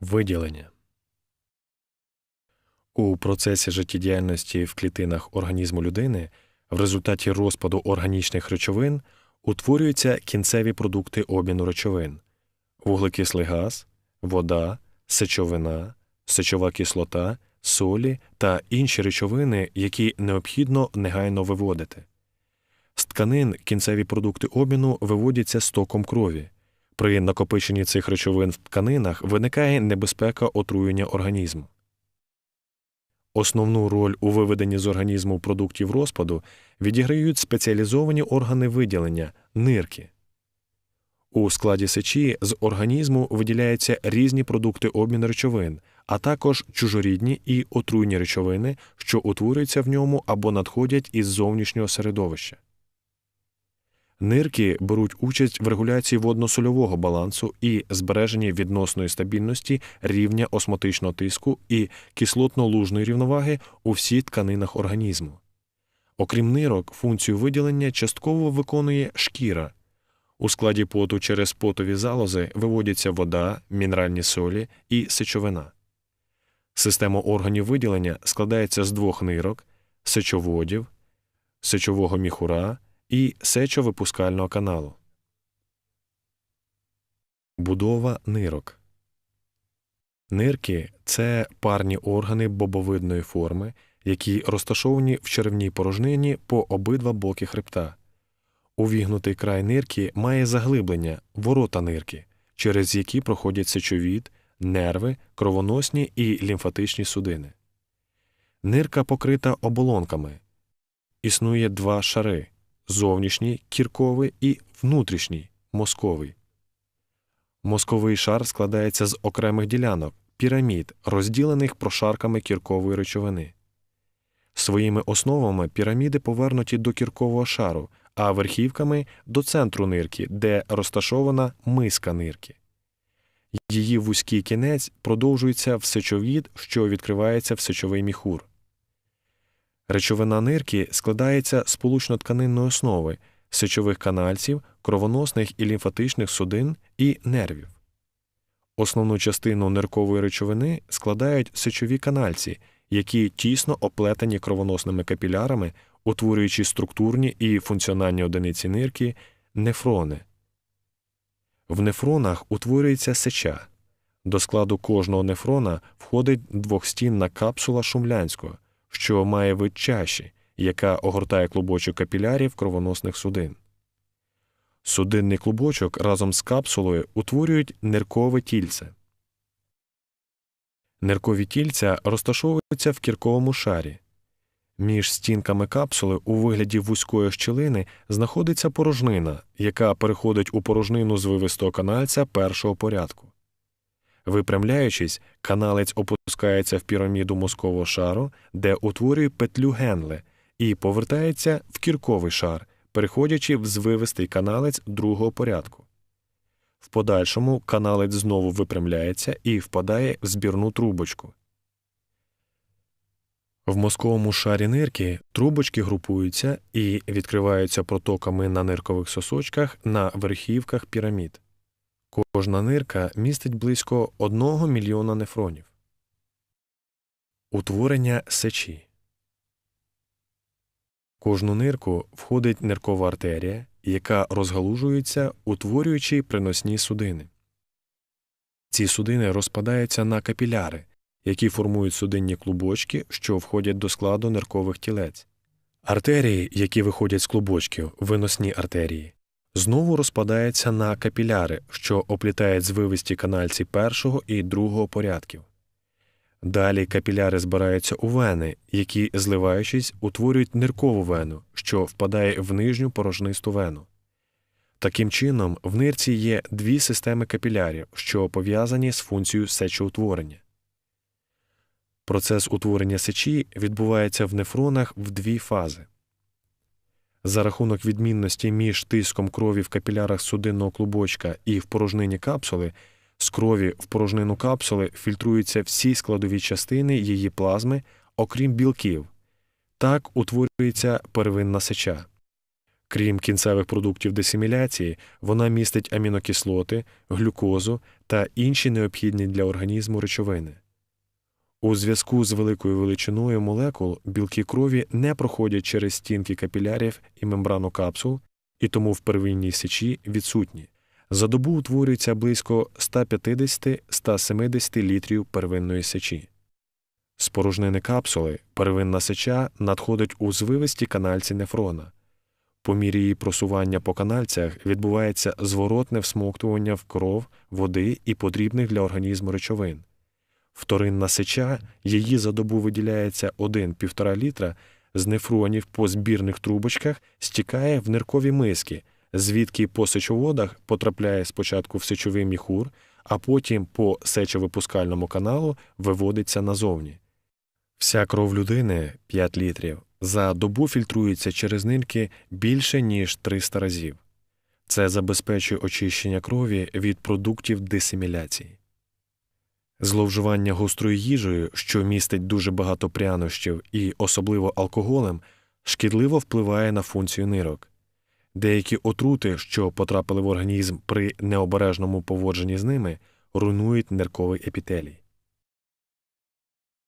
Виділення у процесі життєдіяльності в клітинах організму людини в результаті розпаду органічних речовин утворюються кінцеві продукти обміну речовин вуглекислий газ, вода, сечовина, сечова кислота, солі та інші речовини, які необхідно негайно виводити. З тканин кінцеві продукти обміну виводяться стоком крові. При накопиченні цих речовин в тканинах виникає небезпека отруєння організму. Основну роль у виведенні з організму продуктів розпаду відіграють спеціалізовані органи виділення нирки. У складі сечі з організму виділяються різні продукти обміну речовин, а також чужорідні і отруйні речовини, що утворюються в ньому або надходять із зовнішнього середовища. Нирки беруть участь в регуляції водно-сольового балансу і збереженні відносної стабільності рівня осмотичного тиску і кислотно-лужної рівноваги у всіх тканинах організму. Окрім нирок, функцію виділення частково виконує шкіра. У складі поту через потові залози виводяться вода, мінеральні солі і сечовина. Система органів виділення складається з двох нирок, сечоводів, сечового міхура і сечовипускального каналу. Будова нирок. Нирки це парні органи бобовидної форми, які розташовані в черевній порожнині по обидва боки хребта. Увігнутий край нирки має заглиблення ворота нирки, через які проходять сечовід, нерви, кровоносні і лімфатичні судини. Нирка покрита оболонками. Існує два шари зовнішній кірковий і внутрішній мозковий. Мозковий шар складається з окремих ділянок, пірамід, розділених прошарками кіркової речовини. Своїми основами піраміди повернуті до кіркового шару, а верхівками до центру нирки, де розташована миска нирки. Її вузький кінець продовжується в сечовід, що відкривається в сечовий міхур. Речовина нирки складається з получно-тканинної основи, сечових канальців, кровоносних і лімфатичних судин і нервів. Основну частину ниркової речовини складають сечові канальці, які тісно оплетені кровоносними капілярами, утворюючи структурні і функціональні одиниці нирки нефрони. В нефронах утворюється сеча. До складу кожного нефрона входить двохстінна капсула шумлянського що має вид чаші, яка огортає клубочок капілярів кровоносних судин. Судинний клубочок разом з капсулою утворюють ниркове тільце. Ниркові тільця розташовуються в кірковому шарі. Між стінками капсули у вигляді вузької щілини знаходиться порожнина, яка переходить у порожнину звивистого канальця першого порядку. Випрямляючись, каналець опускається в піраміду мозкового шару, де утворює петлю генле, і повертається в кірковий шар, переходячи в звивистий каналець другого порядку. В подальшому каналець знову випрямляється і впадає в збірну трубочку. В мозковому шарі нирки трубочки групуються і відкриваються протоками на ниркових сосочках на верхівках пірамід. Кожна нирка містить близько 1 мільйона нефронів. Утворення сечі. Кожну нирку входить ниркова артерія, яка розгалужується, утворюючи приносні судини. Ці судини розпадаються на капіляри, які формують судинні клубочки, що входять до складу ниркових тілець. Артерії, які виходять з клубочків, виносні артерії, знову розпадається на капіляри, що оплітають звивисті канальці першого і другого порядків. Далі капіляри збираються у вени, які, зливаючись, утворюють ниркову вену, що впадає в нижню порожнисту вену. Таким чином, в нирці є дві системи капілярів, що пов'язані з функцією сечоутворення. Процес утворення сечі відбувається в нефронах в дві фази. За рахунок відмінності між тиском крові в капілярах судинного клубочка і в порожнині капсули, з крові в порожнину капсули фільтруються всі складові частини її плазми, окрім білків. Так утворюється первинна сеча. Крім кінцевих продуктів десиміляції, вона містить амінокислоти, глюкозу та інші необхідні для організму речовини. У зв'язку з великою величиною молекул білки крові не проходять через стінки капілярів і мембрану капсул, і тому в первинній сечі відсутні. За добу утворюється близько 150-170 літрів первинної сечі. З порожнини капсули первинна сеча надходить у звивисті канальці нефрона. По мірі її просування по канальцях відбувається зворотне всмоктування в кров, води і потрібних для організму речовин. Вторинна сеча, її за добу виділяється 1-1,5 літра з нефронів по збірних трубочках, стікає в ниркові миски, звідки по сечоводах потрапляє спочатку в сечовий міхур, а потім по сечовипускальному каналу виводиться назовні. Вся кров людини 5 літрів за добу фільтрується через нирки більше ніж 300 разів. Це забезпечує очищення крові від продуктів дисиміляції. Зловживання гострою їжею, що містить дуже багато прянощів і особливо алкоголем, шкідливо впливає на функцію нирок. Деякі отрути, що потрапили в організм при необережному поводженні з ними, руйнують нирковий епітелій.